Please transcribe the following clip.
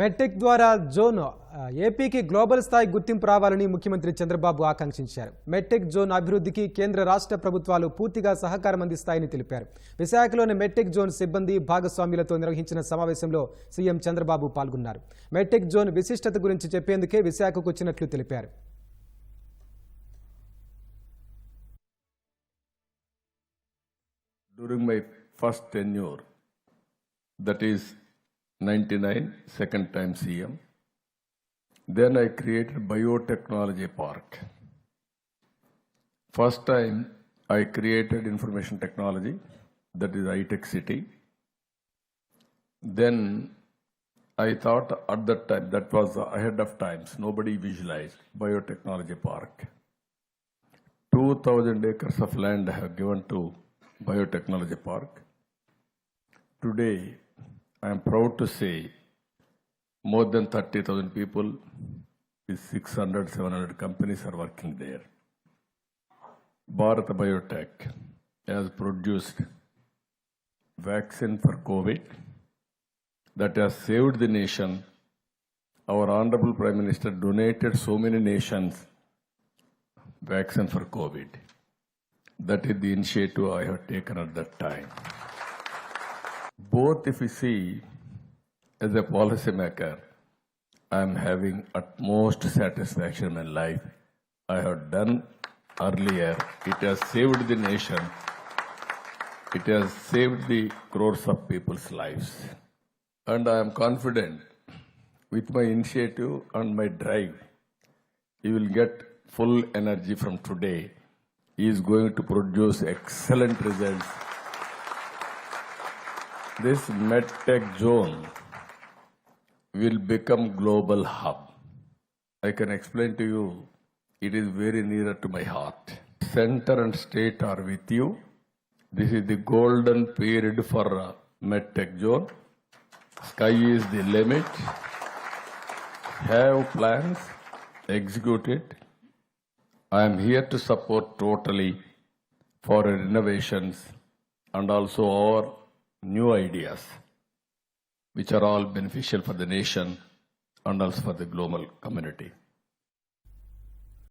Metric ద్వారా zone ఏపీకి global స్థాయి గుర్తింపు రావాలని ముఖ్యమంత్రి చంద్రబాబు ఆకాంక్షించారు. మెట్రిక్ జోన్ అభివృద్ధికి కేంద్ర రాష్ట్ర ప్రభుత్వాలు పూర్తిగా సహకారం అందిస్తాయని తెలిపారు. విశాఖలోని మెట్రిక్ జోన్ సిబ్బంది భాగస్వాములతో నిర్వహించిన సమావేశంలో సీఎం చంద్రబాబు పాల్గొన్నారు. మెట్రిక్ జోన్ విశిష్టత గురించి చెప్పేందుకే విశాఖకు వచ్చినట్లు తెలిపారు. During my first tenure, that is 99, second time CM, then I created biotechnology park. First time I created information technology, that is iTech City. Then I thought at that time, that was ahead of times, nobody visualized biotechnology park. 2000 acres of land I have given to biotechnology park. Today, I am proud to say more than 30,000 people with 600, 700 companies are working there. Bharat Biotech has produced vaccine for COVID that has saved the nation. Our Honorable Prime Minister donated so many nations vaccine for COVID. That is the initiative I have taken at that time. Both, if you see, as a policymaker, I am having utmost satisfaction in life. I have done earlier. It has saved the nation. It has saved the crores of people's lives. And I am confident with my initiative and my drive, you will get full energy from today. He is going to produce excellent results. This medtech zone will become global hub. I can explain to you, it is very near to my heart. Center and state are with you. This is the golden period for uh, medtech zone. Sky is the limit. Have plans, execute it. I am here to support totally for innovations and also our new ideas, which are all beneficial for the nation and also for the global community.